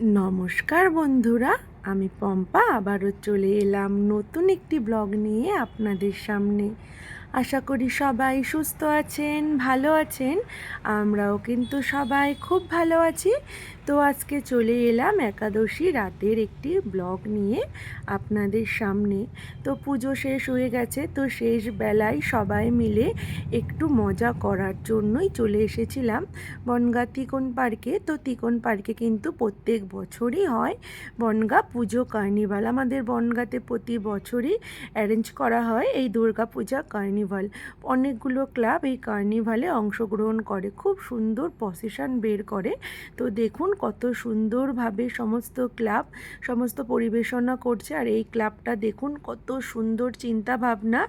নমস্কার বন্ধুরা আমি পম্পা আবারও চলে এলাম নতুন একটি ব্লগ নিয়ে আপনাদের সামনে। আশা করি সবাই সুস্থ আছেন, ভালো আছেন। আমরাও কিন্তু সবাই খুব ভালো আছি। তো আজকে চলে এলাম একাদশী রাতের একটি ব্লগ নিয়ে আপনাদের সামনে। তো পুজো শেষ হয়ে গেছে, তো শেষ বেলায় সবাই মিলে একটু মজা করার জন্যই চলে এসেছিলাম বনগা তিকোন পার্কে। তো তিকোন পার্কে কিন্তু প্রত্যেক বছরই হয় বনগা পুজো কার্নিভাল। আমাদের বনগাতে প্রতি বছরই অ্যারেঞ্জ করা হয় এই দুর্গা পূজা কার্নিভাল অনেকগুলো ক্লাব এই কার্নিভালে অংশগ্রহণ করে, খুব সুন্দর প্রসেশন বের করে। তো দেখুন কত সুন্দরভাবে সমস্ত ক্লাব সমস্ত পরিবেশনা করছে। আর এই ক্লাবটা দেখুন কত সুন্দর চিন্তা ভাবনা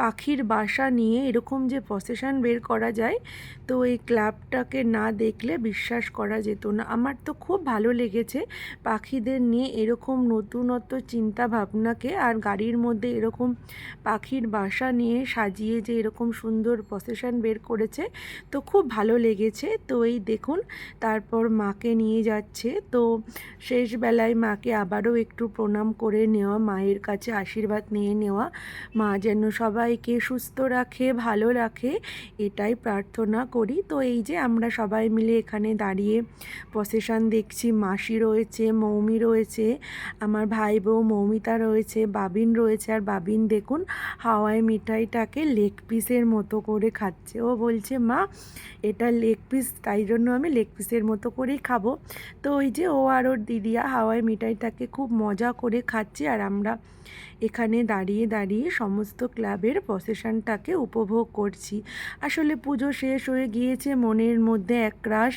পাখির বাসা নিয়ে এরকম যে প্রসেশন বের করা যায়, তো এই ক্লাবটাকে না দেখলে বিশ্বাস করা যেত না। আমার তো খুব ভালো লেগেছে পাখিদের নিয়ে এরকম নতুনত্ব চিন্তা ভাবনাকে আর গাড়ির মধ্যে এরকম পাখির বাসা নিয়ে সাজিয়ে যে এরকম সুন্দর প্রসেশন বের করেছে, তো খুব ভালো লেগেছে। তো এই দেখুন, তারপর মাকে নিয়ে যাচ্ছে। তো শেষ বেলায় মাকে আবারও একটু প্রণাম করে নেওয়া, মায়ের কাছে আশীর্বাদ নিয়ে নেওয়া, মা যেন সবাইকে সুস্থ রাখে, ভালো রাখে, এটাই প্রার্থনা করি। তো এই যে আমরা সবাই মিলে এখানে দাঁড়িয়ে প্রসেশন দেখছি, মাসি রয়েছে, মৌমি রয়েছে, আমার ভাই বউ মৌমিতা রয়েছে, বাবিন রয়েছে। আর বাবিন দেখুন, হাওয়াই মিঠাইটাকে লেগ পিসের মতো করে খাচ্ছে। ও বলছে, মা, এটা লেগ পিস তাই জন্য আমি লেগ পিসের মতো করেই খাব। তো ওই যে ও আর ওর দিদিয়া হাওয়াই মিঠাইটাকে খুব মজা করে খাচ্ছে। আর আমরা এখানে দাঁড়িয়ে দাঁড়িয়ে সমস্ত ক্লাবের প্রসেশনটাকে উপভোগ করছি। আসলে পুজো শেষ হয়ে গিয়েছে, মনের মধ্যে একরাশ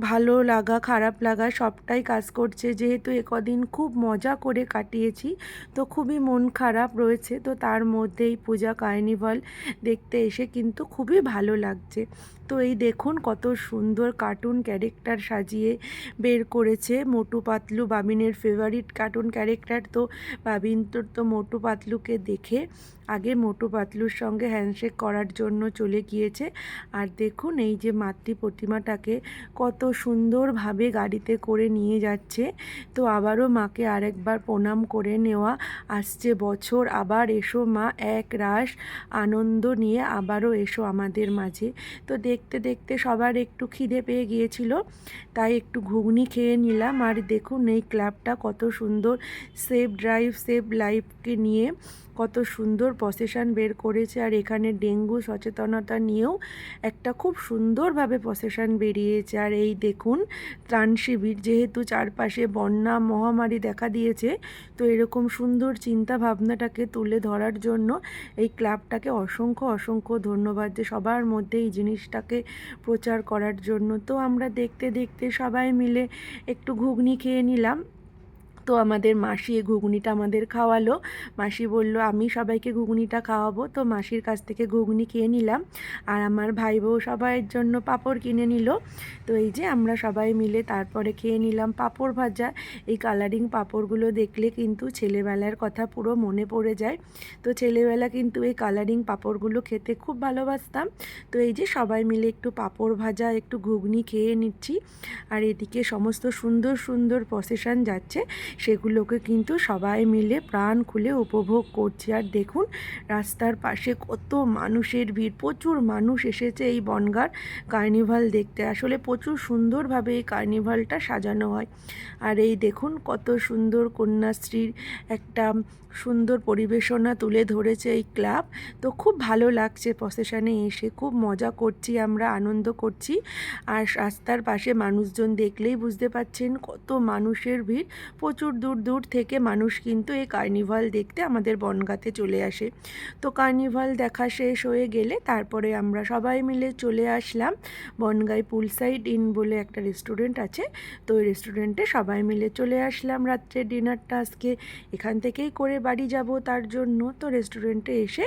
ভালো লাগা, খারাপ লাগা সবটাই কাজ করছে। যেহেতু একদিন খুব মজা করে কাটিয়েছি, তো খুবই মন খারাপ রয়েছে, তো তার মধ্যেই পূজা, কার্নিভাল দেখতে এসে কিন্তু খুবই ভালো লাগছে। তো এই দেখুন কত সুন্দর কার্টুন ক্যারেক্টার সাজিয়ে বের করেছে। মোটু পাতলু বাবিনের ফেভারিট কার্টুন ক্যারেক্টার তো বাবিন তোর তো মোটু পাতলুকে দেখে আগে মোটু পাতলুর সঙ্গে হ্যান্ডশেক করার জন্য চলে গিয়েছে। আর দেখুন এই যে মাতৃ প্রতিমাটাকে কত সুন্দরভাবে গাড়িতে করে নিয়ে যাচ্ছে। তো আবারও মাকে আরেকবার প্রণাম করে নেওয়া আসছে বছর। আবার এসো মা, এক রাস আনন্দ নিয়ে আবারও এসো আমাদের মাঝে। তো দেখতে দেখতে সবার একটু খিদে পেয়ে গিয়েছিল, তাই একটু ঘুগনি খেয়ে নিলাম। আর দেখুন এই ক্লাবটা কত সুন্দর সেফ ড্রাইভ সেফ লাইফকে নিয়ে কত সুন্দর প্রসেশন বের করেছে আর এখানে ডেঙ্গু সচেতনতা নিয়েও একটা খুব সুন্দরভাবে প্রসেশন বেরিয়েছে। আর এই দেখুন, ত্রাণ শিবির যেহেতু চারপাশে বন্যা, মহামারী দেখা দিয়েছে, তো এরকম সুন্দর চিন্তা ভাবনাটাকে তুলে ধরার জন্য এই ক্লাবটাকে অসংখ্য অসংখ্য ধন্যবাদ যে সবার মধ্যে এই জিনিসটাকে প্রচার করার জন্য। তো আমরা দেখতে দেখতে সবাই মিলে একটু ঘুগনি খেয়ে নিলাম। তো আমাদের মাসি এই ঘুগনিটা আমাদের খাওয়ালো। মাসি বলল, আমি সবাইকে ঘুগনিটা খাওয়াবো। তো মাসির কাছ থেকে ঘুগনি খেয়ে নিলাম। আর আমার ভাই বউ সবাইয়ের জন্য পাঁপড় কিনে নিল। তো এই যে আমরা সবাই মিলে তারপরে খেয়ে নিলাম পাঁপড় ভাজা। এই কালারিং পাঁপড়গুলো দেখলে কিন্তু ছেলেবেলার কথা পুরো মনে পড়ে যায়। তো ছেলেবেলা কিন্তু এই কালারিং পাঁপড়গুলো খেতে খুব ভালোবাসতাম। তো এই যে সবাই মিলে একটু পাঁপড় ভাজা, একটু ঘুগনি খেয়ে নিচ্ছি। আর এদিকে সমস্ত সুন্দর সুন্দর প্রসেশন যাচ্ছে। সেগুলোকে কিন্তু সবাই মিলে প্রাণ খুলে উপভোগ করছি। আর দেখুন, রাস্তার পাশে কত মানুষের ভিড়। প্রচুর মানুষ এসেছে এই বনগার কার্নিভাল দেখতে। আসলে প্রচুর সুন্দরভাবে এই কার্নিভালটা সাজানো হয়। আর এই দেখুন, কত সুন্দর কন্যাশ্রীর একটা সুন্দর পরিবেশনা তুলে ধরেছে এই ক্লাব। তো খুব ভালো লাগছে প্রসেশনে এসে। খুব মজা করছি আমরা, আনন্দ করছি। আর রাস্তার পাশে মানুষজন দেখলেই বুঝতে পাচ্ছেন কত মানুষের ভিড়। প্রচুর দূর দূর থেকে মানুষ কিন্তু এই কার্নিভাল দেখতে আমাদের বনগাতে চলে আসে। তো কার্নিভাল দেখা শেষ হয়ে গেলে তারপরে আমরা সবাই মিলে চলে আসলাম বনগাঁয় পুলসাইড ইন বলে একটা রেস্টুরেন্ট আছে। তো ওই রেস্টুরেন্টে সবাই মিলে চলে আসলাম রাত্রে ডিনারটা আজকে এখান থেকেই করে বাড়ি যাব তার জন্য। তো রেস্টুরেন্টে এসে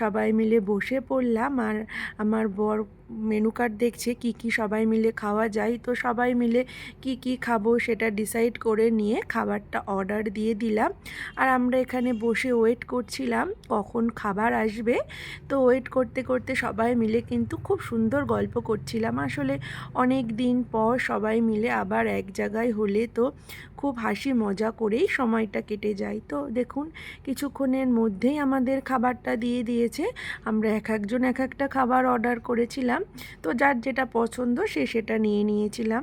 সবাই মিলে বসে পড়লাম আর আমার বর মেনু কার্ড দেখছে কি কি সবাই মিলে খাওয়া যায়। তো সবাই মিলে কি কি খাব সেটা ডিসাইড করে নিয়ে খাবারটা অর্ডার দিয়ে দিলাম। আর আমরা এখানে বসে ওয়েট করছিলাম কখন খাবার আসবে। তো ওয়েট করতে করতে সবাই মিলে কিন্তু খুব সুন্দর গল্প করছিলাম। আসলে অনেক দিন পর সবাই মিলে আবার এক জায়গায় হলে তো খুব হাসি মজা করেই সময়টা কেটে যায়। তো দেখুন, কিছুক্ষণের মধ্যেই আমাদের খাবারটা দিয়ে দিয়েছে। আমরা এক একজন এক একটা খাবার অর্ডার করেছিলাম। তো যার যেটা পছন্দ সে সেটা নিয়ে নিয়েছিলাম।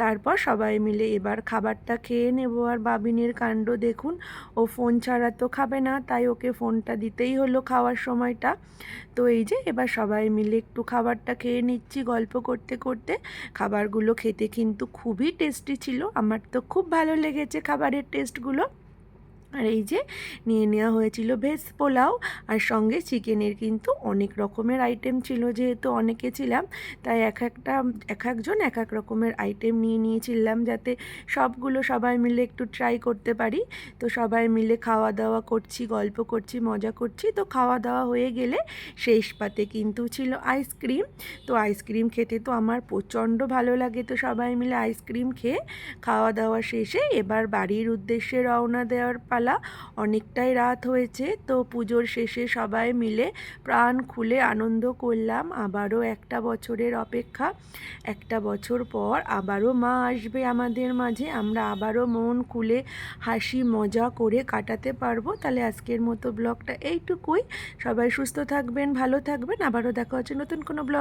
তারপর সবাই মিলে এবার খাবারটা খেয়ে নেব। আর বাবিনের কাণ্ড দেখুন, ও ফোন ছাড়া তো খাবে না, তাই ওকে ফোনটা দিতেই হলো খাওয়ার সময়টা। তো এই যে এবার সবাই মিলে একটু খাবারটা খেয়ে নিচ্ছি গল্প করতে করতে। খাবারগুলো খেতে কিন্তু খুবই টেস্টি ছিল, আমার তো খুব ভালো লেগেছে খাবারের টেস্টগুলো আর এই যে নিয়ে নেওয়া হয়েছিল ভেজ পোলাও আর সঙ্গে চিকেনের কিন্তু অনেক রকমের আইটেম ছিল যেহেতু অনেকে ছিলাম, তাই এক একটা, এক একজন এক এক রকমের আইটেম নিয়ে নিয়েছিলাম যাতে সবগুলো সবাই মিলে একটু ট্রাই করতে পারি। তো সবাই মিলে খাওয়া দাওয়া করছি, গল্প করছি, মজা করছি। তো খাওয়া দাওয়া হয়ে গেলে শেষ পাতে কিন্তু ছিল আইসক্রিম তো আইসক্রিম খেতে তো আমার প্রচণ্ড ভালো লাগে। তো সবাই মিলে আইসক্রিম খেয়ে খাওয়া দাওয়া শেষে এবার বাড়ির উদ্দেশ্যে রওনা দেওয়ার পালা অনেকটাই রাত হয়েছে, তো পুজোর শেষে সবাই মিলে প্রাণ খুলে আনন্দ করলাম। আবারও একটা বছরের অপেক্ষা, একটা বছর পর আবারও মা আসবে আমাদের মাঝে। আমরা আবারও মন খুলে হাসি মজা করে কাটাতে পারব। তাহলে আজকের মতো ব্লগটা এইটুকুই। সবাই সুস্থ থাকবেন, ভালো থাকবেন। আবারও দেখা হচ্ছে নতুন কোনো ব্লগ